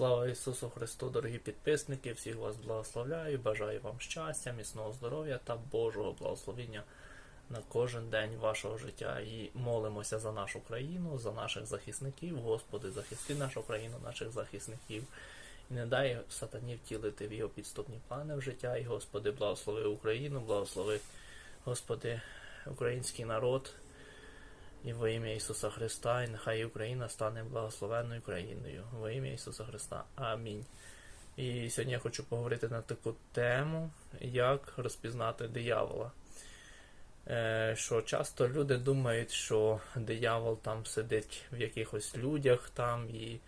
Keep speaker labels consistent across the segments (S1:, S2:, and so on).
S1: Слава Ісусу Христу, дорогі підписники! Всіх вас благословляю, бажаю вам щастя, міцного здоров'я та Божого благословення на кожен день вашого життя. І молимося за нашу країну, за наших захисників. Господи, захисти нашу країну, наших захисників. І не дай сатані втілити в його підступні плани в життя. І Господи, благослови Україну, благослови, Господи, український народ. І во ім'я Ісуса Христа, і нехай Україна стане благословенною країною. Во ім'я Ісуса Христа. Амінь. І сьогодні я хочу поговорити на таку тему, як розпізнати диявола. Е, що часто люди думають, що диявол там сидить в якихось людях там, і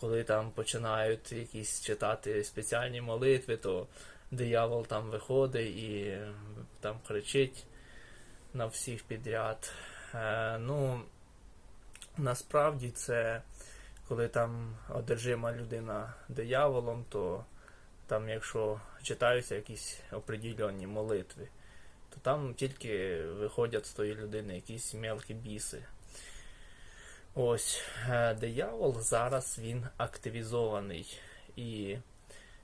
S1: коли там починають якісь читати спеціальні молитви, то диявол там виходить і е, там кричить на всіх підряд. Е, ну, насправді це коли там одержима людина дияволом, то там, якщо читаються якісь определенні молитви, то там тільки виходять з тої людини якісь мелкі біси. Ось е, диявол зараз він активізований, і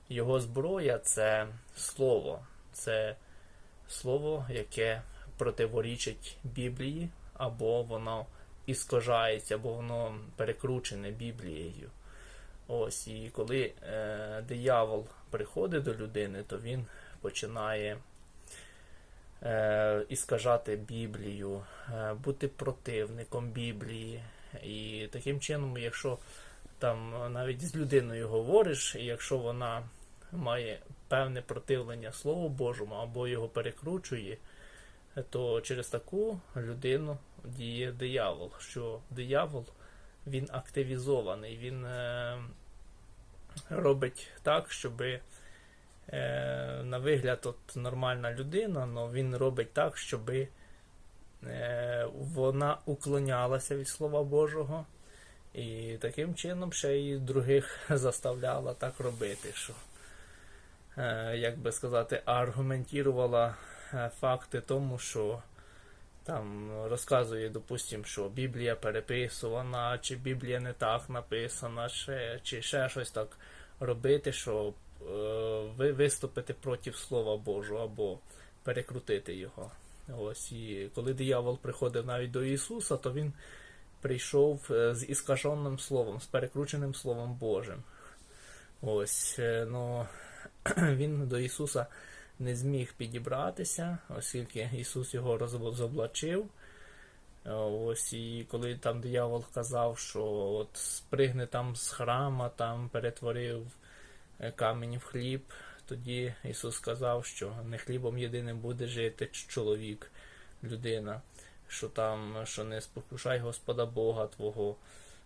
S1: його зброя це слово, це слово, яке противорічить Біблії, або воно іскажається, або воно перекручене Біблією. Ось, і коли е, диявол приходить до людини, то він починає е, іскажати Біблію, е, бути противником Біблії. І таким чином, якщо там навіть з людиною говориш, якщо вона має певне противлення Слову Божому або його перекручує, то через таку людину діє диявол. Що диявол він активізований, він е, робить так, щоб е, на вигляд от нормальна людина, але він робить так, щоб е, вона уклонялася від Слова Божого. І таким чином ще й других заставляла так робити, що, е, як би сказати, аргументувала факти тому, що там розказує, допустим, що Біблія переписувана, чи Біблія не так написана, ще, чи ще щось так робити, щоб е, ви виступити проти Слова Божого або перекрутити його. Ось і коли диявол приходив навіть до Ісуса, то він прийшов е, з іскаженим словом, з перекрученим Словом Божим. Ось, е, ну, він до Ісуса не зміг підібратися, оскільки Ісус його розоблачив. Е, Ось і коли там диявол казав, що от спригне там з храма, там перетворив е, камінь в хліб, тоді Ісус сказав, що не хлібом єдиним буде жити чоловік, людина, що там, що не спокушай Господа Бога Твого.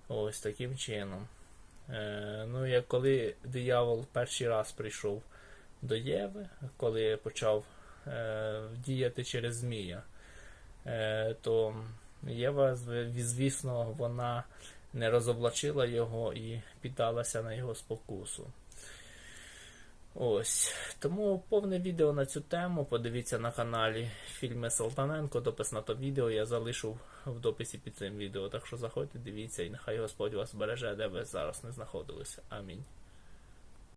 S1: Ось таким чином. Е, ну, як коли диявол перший раз прийшов до Єви, коли почав е, діяти через Змія, е, то Єва, звісно, вона не розоблачила його і піддалася на його спокусу. Ось. Тому повне відео на цю тему подивіться на каналі Фільми Салтаненко. Допис на то відео я залишу в дописі під цим відео. Так що заходьте, дивіться, і нехай Господь вас береже, де ви зараз не знаходилися. Амінь.